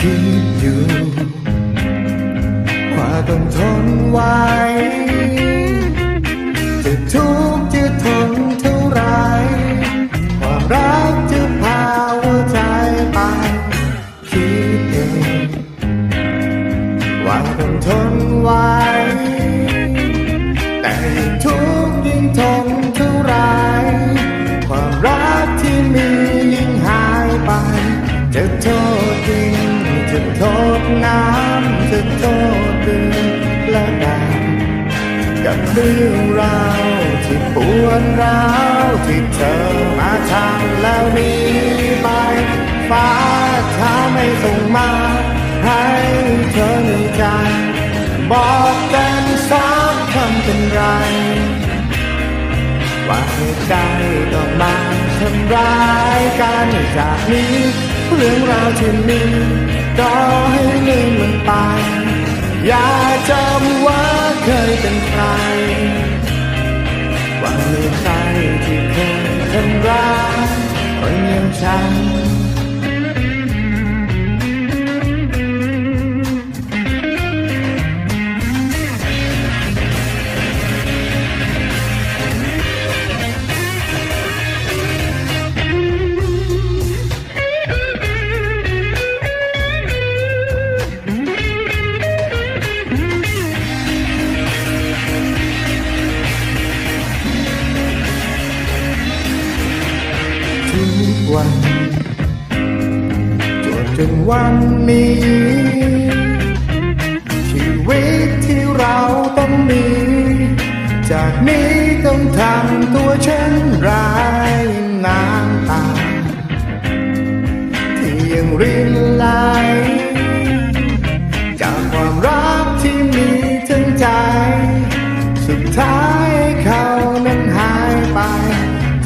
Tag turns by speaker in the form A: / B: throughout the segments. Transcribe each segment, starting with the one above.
A: คิดอยู่ ว่าต้องทนไว้ จะทุกข์จะทนเท่าไร ความรักจะพาหัวใจไป คิดเอง ว่าต้องทนไว้ โทษเดือนและดากับเรื่องราวที่ปวดร้าวที่เธอมาทำแล้วนี้ไปฟ้าถ้าไม่ส่งมาให้เธอหนึ่งใจบอกกันสักคำเป็นไรว่าเหตุใดต้องมาทำร้ายกันจากนี้ เรื่องราวที่มี ก็ให้ลืมมันไป อย่าจำว่าเคยเป็นใคร ว่ามีใครที่เคยทำร้ายคนอย่างฉัน วันจนถึงวันนี้ ชีวิตที่เราต้องมี จากนี้ต้องทำตัวเช่นไรน้ำตาที่ยังรินไหล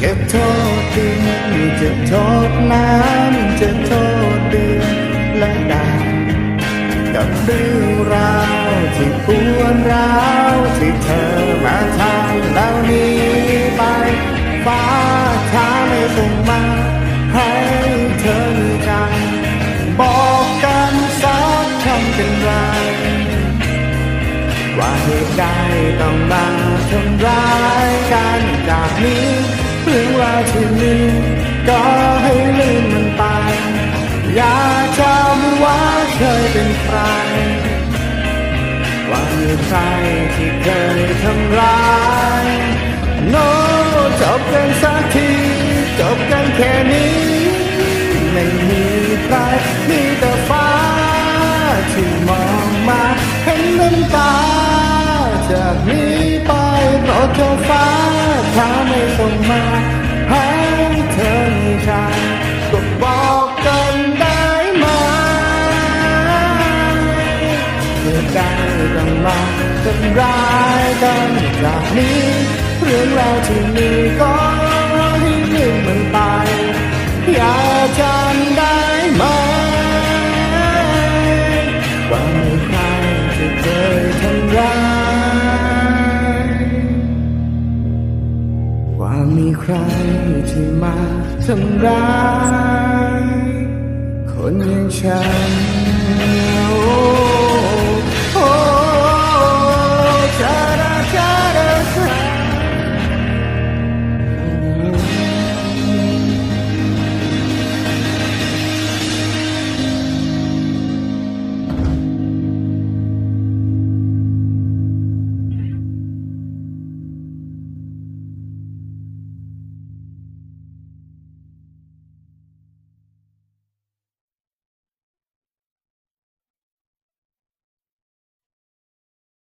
A: จ็บโทษดินเจ็บโทษน้ำเจ็บโทษเดือนและดาวกับเรื่องราวที่ปวดร้าวที่เธอมาทำแล้วหนี้ไปฟ้าถ้าไม่ส่งมาให้เธอมีใจบอกกันสักคำเป็นไรว่าเหตุใดต้องมาทำร้ายกันจากนี้ เรื่องราวที่มีก็ให้ลืมมันไป อย่าจำว่าเคยเป็นใคร ว่ามีใครที่เคยทำร้าย โน้จบกันสักที จบกันแค่นี้ ไม่มีใครมีแต่ฟ้า ส่งมาให้เธอมีใจก็บอกกันได้ไหมเมื่อได้ต้องมาทำร้ายกันจากนี้เรื่องราวที่มีก็ให้ลืมมันไปอย่า ใครที่มาทำร้ายคนอย่างฉัน